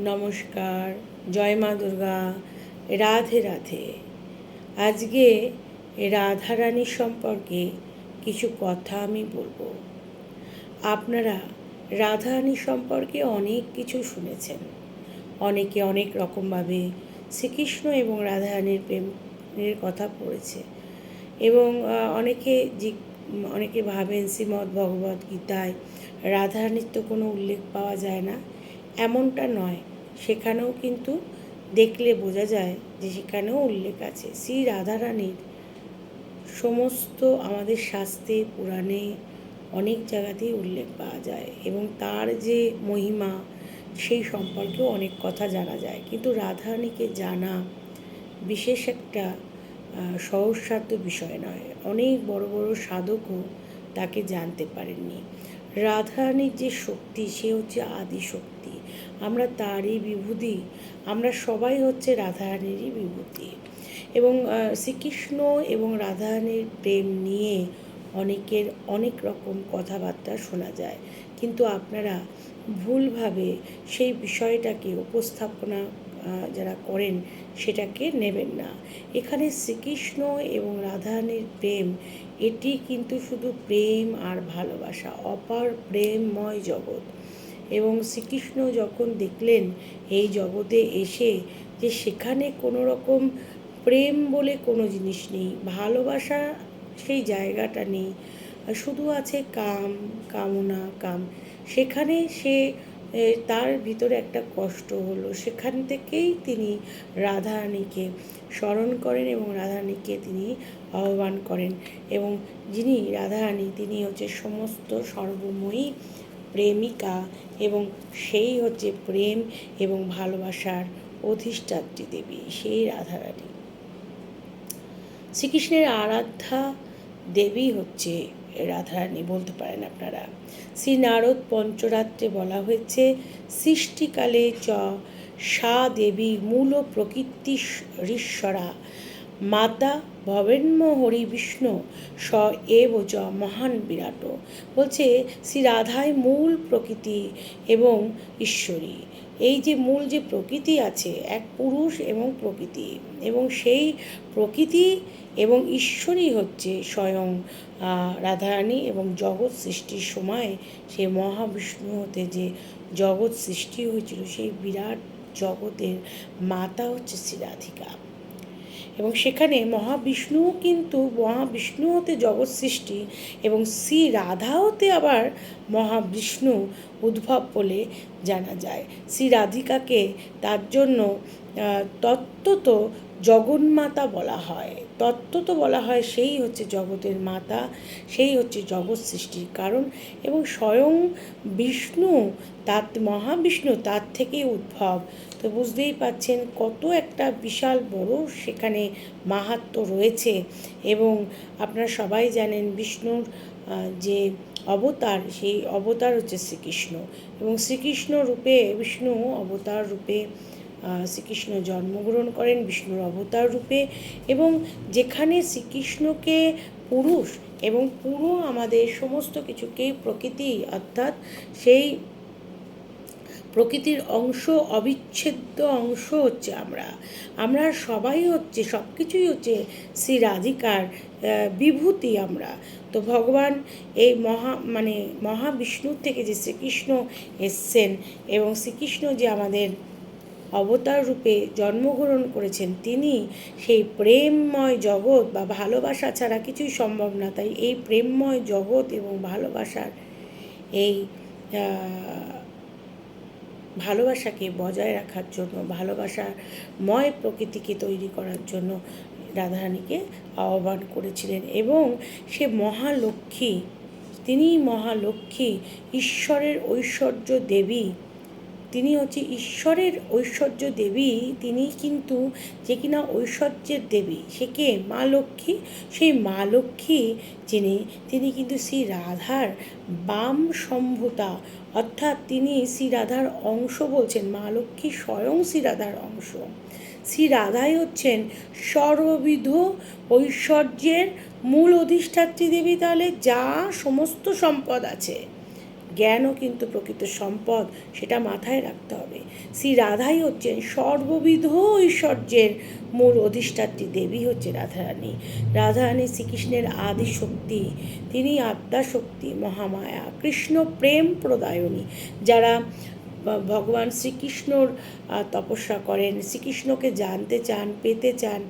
নমস্কার, জয় মা দুর্গা, রাধে রাধে। আজকে রাধারানী সম্পর্কে কিছু কথা আমি বলব। আপনারা রাধারানী সম্পর্কে অনেক কিছু শুনেছেন। অনেকে অনেক রকমভাবে শ্রীকৃষ্ণ এবং রাধারানীর প্রেমের কথা পড়েছে এবং অনেকে অনেকে ভাবেন শ্রীমদ্ ভগবত গীতায় রাধারানীর তো কোনো উল্লেখ পাওয়া যায় না। এমনটা নয়। সেখানেও কিন্তু দেখলে বোঝা যায় যে সেখানেও উল্লেখ আছে। শ্রী রাধারানীর সমস্ত আমাদের শাস্ত্রে, পুরাণে অনেক জায়গাতেই উল্লেখ পাওয়া যায় এবং তার যে মহিমা, সেই সম্পর্কেও অনেক কথা জানা যায়। কিন্তু রাধারানীকে জানা বিশেষ একটা সহজসাধ্য বিষয় নয়। অনেক বড় বড় সাধকও তাকে জানতে পারেননি। রাধারানীর যে শক্তি, সে হচ্ছে আদি শক্তি আমরা তারই বিভূতি, আমরা সবাই হচ্ছে রাধারানীরই বিভূতি। এবং শ্রীকৃষ্ণ এবং রাধারানীর প্রেম নিয়ে অনেকের অনেক রকম কথাবার্তা শোনা যায়। কিন্তু আপনারা ভুলভাবে সেই বিষয়টাকে উপস্থাপনা যারা করেন সেটাকে নেবেন না। এখানে শ্রীকৃষ্ণ এবং রাধারানীর প্রেম, এটি কিন্তু শুধু প্রেম আর ভালোবাসা, অপার প্রেমময় জগৎ। এবং শ্রীকৃষ্ণ যখন দেখলেন এই জগতে এসে যে সেখানে কোনো রকম প্রেম বলে কোনো জিনিস নেই, ভালোবাসা সেই জায়গাটা নেই, শুধু আছে কাম, কামনা, কাম। সেখানে সে তার ভিতরে একটা কষ্ট হলো। সেখান থেকেই তিনি রাধারানীকে স্মরণ করেন এবং রাধারানীকে তিনি আহ্বান করেন। এবং যিনি রাধারানী, তিনি হচ্ছে সমস্ত সর্বময়ী প্রেমিকা এবং সেই হচ্ছে প্রেম এবং ভালোবাসার অধিষ্ঠাত্রী দেবী, সেই রাধারানী। শ্রীকৃষ্ণের আরাধ্যা দেবী হচ্ছে রাধারানী বলতে পারেন আপনারা। শ্রী নারদ পঞ্চরাত্রে বলা হয়েছে, সৃষ্টিকালে চ সা দেবী মূল প্রকৃতি ঋশ্বরা মাতা ভবেন্ম হরি বিষ্ণু স এব চ মহান বিরাট। বলছে, শ্রী রাধায় মূল প্রকৃতি এবং ঈশ্বরী। এই যে মূল যে প্রকৃতি আছে, এক পুরুষ এবং প্রকৃতি, এবং সেই প্রকৃতি এবং ঈশ্বরই হচ্ছে স্বয়ং রাধারানী এবং জগৎ সৃষ্টির সময় সে মহাবিষ্ণু হতে যে জগৎ সৃষ্টি হয়েছিল, সেই বিরাট জগতের মাতা হচ্ছে শ্রী রাধিকা। এবং সেখানে মহাবিষ্ণুও কিন্তু মহাবিষ্ণু হতে জগৎ সৃষ্টি এবং শ্রী রাধা হতে আবার মহাবিষ্ণু উদ্ভব বলে জানা যায়। শ্রী রাধিকাকে তার জন্য তত্ত্বত জগন্মাতা বলা হয়। তত্ত্ব তো বলা হয় সেই হচ্ছে জগতের মাতা, সেই হচ্ছে জগৎ সৃষ্টির কারণ এবং স্বয়ং বিষ্ণু তার মহাবিষ্ণু তার থেকেই উদ্ভব। তো বুঝতেই পাচ্ছেন কত একটা বিশাল বড় সেখানে মাহাত্ম্য রয়েছে এবং আপনারা সবাই জানেন বিষ্ণুর যে অবতার, সেই অবতার হচ্ছে শ্রীকৃষ্ণ এবং শ্রীকৃষ্ণ রূপে বিষ্ণু অবতার রূপে শ্রীকৃষ্ণ জন্মগ্রহণ করেন বিষ্ণুর অবতার রূপে এবং যেখানে শ্রীকৃষ্ণকে পুরুষ এবং পুরো আমাদের সমস্ত কিছুকেই প্রকৃতি অর্থাৎ সেই প্রকৃতির অংশ, অবিচ্ছেদ্য অংশ হচ্ছে আমরা। আমরা সবাই হচ্ছে সব কিছুই হচ্ছে শ্রী রাধিকার বিভূতি আমরা। তো ভগবান এই মহা মানে মহাবিষ্ণুর থেকে যে শ্রীকৃষ্ণ এসছেন এবং শ্রীকৃষ্ণ যে আমাদের অবতার রূপে জন্মগ্রহণ করেছেন তিনি, সেই প্রেমময় জগৎ বা ভালোবাসা ছাড়া কিছুই সম্ভব না। তাই এই প্রেমময় জগৎ এবং ভালোবাসার এই ভালোবাসাকে বজায় রাখার জন্য, ভালোবাসাময় প্রকৃতিকে তৈরি করার জন্য রাধারানীকে আহ্বান করেছিলেন এবং সে মহালক্ষ্মী তিনি মহালক্ষ্মী, ঈশ্বরের ঐশ্বর্য দেবী তিনি হচ্ছে ঈশ্বরের ঐশ্বর্য দেবী। তিনি কিন্তু যে কিনা ঐশ্বর্যের দেবী, সে কে? মা লক্ষ্মী। সেই মা লক্ষ্মী যিনি, তিনি কিন্তু শ্রী রাধার বাম সম্ভূতা। অর্থাৎ তিনি শ্রী রাধার অংশ বলছেন, মা লক্ষ্মী স্বয়ং শ্রী রাধার অংশ। শ্রী রাধাই হচ্ছেন সর্ববিধ ঐশ্বর্যের মূল অধিষ্ঠাত্রী দেবী তাহলে, যা সমস্ত সম্পদ আছে। জ্ঞানও কিন্তু প্রকৃত সম্পদ, সেটা মাথায় রাখতে হবে। শ্রী রাধাই হচ্ছেন সর্ববিধ ঐশ্বর্যের মূল অধিষ্ঠাত্রী, দেবী হচ্ছে রাধারানী। রাধারানী শ্রীকৃষ্ণের আদি শক্তি তিনি আত্মাশক্তি, মহামায়া, কৃষ্ণ প্রেম প্রদায়নী। যারা ভগবান শ্রীকৃষ্ণর তপস্যা করেন, শ্রীকৃষ্ণকে জানতে চান, পেতে চান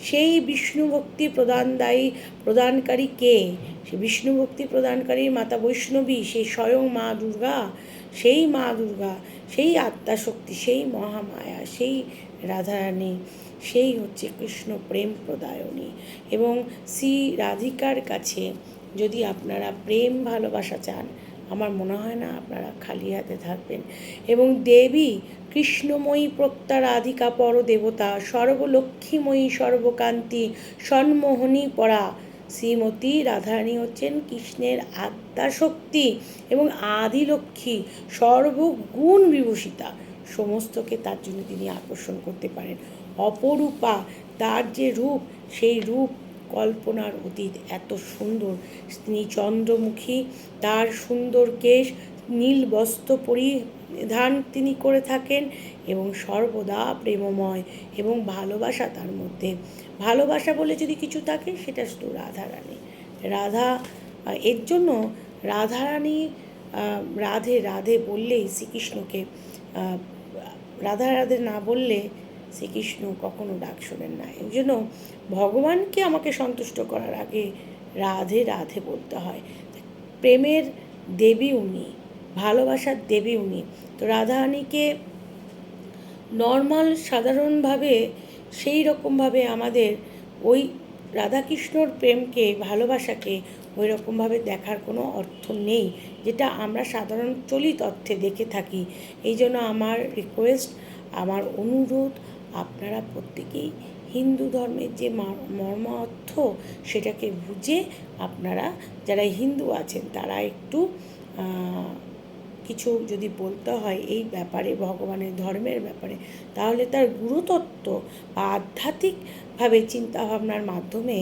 সেই বিষ্ণু ভক্তি প্রদানদায়ী প্রদানকারী কে? সে বিষ্ণু ভক্তি প্রদানকারী মাতা বৈষ্ণবী সেই স্বয়ং মা দুর্গা, সেই মা দুর্গা, সেই আত্মাশক্তি সেই মহামায়া, সেই রাধারানী, সেই হচ্ছে কৃষ্ণ প্রেম প্রদায়নী। এবং শ্রী রাধিকার কাছে যদি আপনারা প্রেম ভালোবাসা চান, আমার মনে হয় না আপনারা খালি হাতে থাকবেন। এবং দেবী কৃষ্ণময়ী প্রক্তা রাধিকা পর দেবতা সর্বলক্ষ্মীময়ী সর্বকান্তি সন্মোহনী পরা। শ্রীমতী রাধারানী হচ্ছেন কৃষ্ণের আত্মাশক্তি এবং আদিলক্ষ্মী, সর্বগুণ বিভূষিতা। সমস্তকে তার জন্য তিনি আকর্ষণ করতে পারেন। অপরূপা, তার যে রূপ, সেই রূপ কল্পনার অতীত। এত সুন্দর। তিনি চন্দ্রমুখী, তার সুন্দর কেশ নীল বস্ত্র পরিধান তিনি করে থাকেন এবং সর্বদা প্রেমময় এবং ভালোবাসা তার মধ্যে। ভালোবাসা বলে যদি কিছু থাকে, সেটা শুধু রাধারানী। রাধা, এর জন্য রাধারানী রাধে রাধে বললেই শ্রীকৃষ্ণকে রাধা রাধে না বললে শ্রীকৃষ্ণ কখনো ডাক শোনেন না। এই জন্য ভগবানকে আমাকে সন্তুষ্ট করার আগে রাধে রাধে বলতে হয়। প্রেমের দেবী উনি। ভালোবাসার দেবী উনি। তো রাধারানীকে নর্মাল সাধারণভাবে সেই রকমভাবে আমাদের ওই রাধাকৃষ্ণর প্রেমকে, ভালোবাসাকে ওই রকমভাবে দেখার কোনো অর্থ নেই, যেটা আমরা সাধারণ চলিত অর্থে দেখে থাকি। এই জন্য আমার রিকোয়েস্ট আমার অনুরোধ, আপনারা প্রত্যেকেই হিন্দু ধর্মের যে মর্ম অর্থ সেটাকে বুঝে আপনারা যারা হিন্দু আছেন, তারা একটু কিছু যদি বলতে হয় এই ব্যাপারে ভগবানের ধর্মের ব্যাপারে তাহলে তার গুরুতত্ত্ব বা আধ্যাত্মিকভাবে চিন্তাভাবনার মাধ্যমে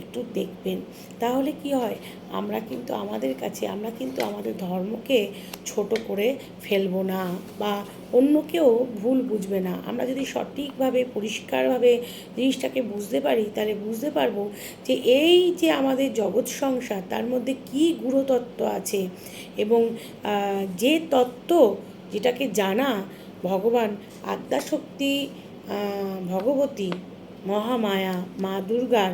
একটু দেখবেন। তাহলে কি হয়? আমরা কিন্তু আমাদের কাছে, আমরা কিন্তু আমাদের ধর্মকে ছোট করে ফেলব না বা অন্য কেউ ভুল বুঝবে না। আমরা যদি সঠিকভাবে, পরিষ্কারভাবে জিনিসটাকে বুঝতে পারি, তাহলে বুঝতে পারব যে এই যে আমাদের জগৎ সংসার, তার মধ্যে কী গুরুতত্ত্ব আছে এবং যে তত্ত্ব যেটাকে জানা ভগবান, আদ্যাশক্তি ভগবতী মহামায়া, মা দুর্গার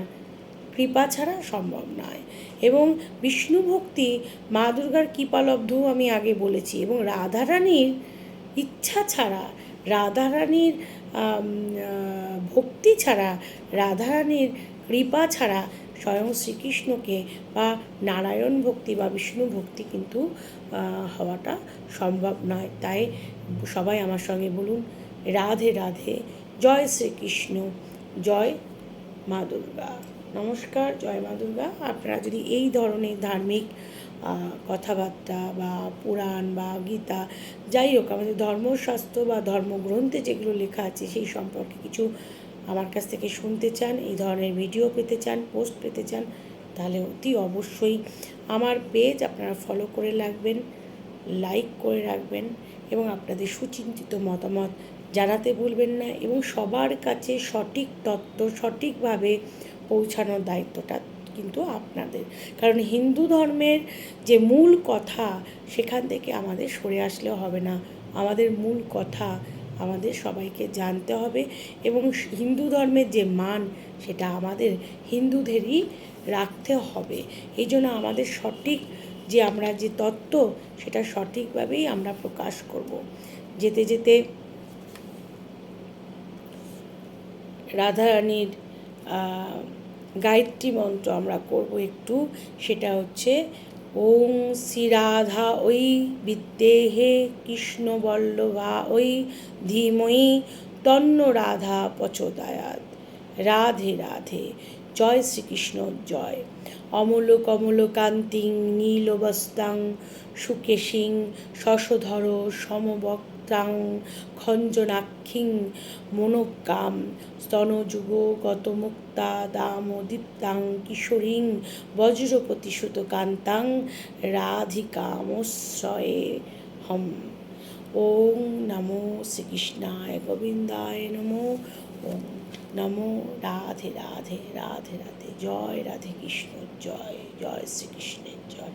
কৃপা ছাড়া সম্ভব নয়। এবং বিষ্ণু ভক্তি, মা দুর্গার কৃপালব্ধও আমি আগে বলেছি। এবং রাধারানীর ইচ্ছা ছাড়া, রাধারানীর ভক্তি ছাড়া, রাধারানীর কৃপা ছাড়া স্বয়ং শ্রীকৃষ্ণকে বা নারায়ণ ভক্তি বা বিষ্ণু ভক্তি কিন্তু হওয়াটা সম্ভব নয়। তাই সবাই আমার সঙ্গে বলুন, রাধে রাধে, জয় শ্রীকৃষ্ণ। জয় মা দুর্গা। নমস্কার, জয় মা দুর্গা। আপনারা যদি এই ধরনের ধার্মিক কথাবার্তা বা পুরাণ বা গীতা, যাই হোক, আমাদের ধর্মশাস্ত্র বা ধর্মগ্রন্থে যেগুলো লেখা আছে, সেই সম্পর্কে কিছু আমার কাছ থেকে শুনতে চান, এই ধরনের ভিডিও পেতে চান পোস্ট পেতে চান, তাহলে অতি অবশ্যই আমার পেজ আপনারা ফলো করে রাখবেন লাইক করে রাখবেন এবং আপনাদের সুচিন্তিত মতামত জানাতে ভুলবেন না এবং সবার কাছে সঠিক তত্ত্ব, সঠিকভাবে পৌঁছানোর দায়িত্বটা কিন্তু আপনাদের। কারণ হিন্দু ধর্মের যে মূল কথা, সেখান থেকে আমাদের সরে আসলেও হবে না। আমাদের মূল কথা আমাদের সবাইকে জানতে হবে এবং হিন্দু ধর্মের যে মান, সেটা আমাদের হিন্দুদেরই রাখতে হবে। এই জন্য আমাদের সঠিক যে আমরা যে তত্ত্ব, সেটা সঠিকভাবেই আমরা প্রকাশ করব। যেতে যেতে রাধারানীর গায়ত্রী মন্ত্র আমরা করব একটু। সেটা হচ্ছে, ওং শ্রীরাধা ওই বিদ্যেহে কৃষ্ণবল্লভা ওই ধীময়ী তন্ন রাধা পচোদায়াত। রাধে রাধে, জয় শ্রীকৃষ্ণ, জয়। অমল কমল কান্তিং নীলবস্তাং সুকেশিং, শশধর সমবক্তাং খঞ্জনাক্ষিং মনোকাম স্তনযুগ গত মুক্তা দামোদীপ্তাং কিশোরীং বজ্রপতি সুত কান্তাং রাধিকামশ্রয়ে হম। ওং নমো শ্রীকৃষ্ণায় গোবিন্দায় নমো। ওম নমো রাধে রাধে রাধে রাধে। জয় রাধে কৃষ্ণ। জয় জয় শ্রীকৃষ্ণের জয়।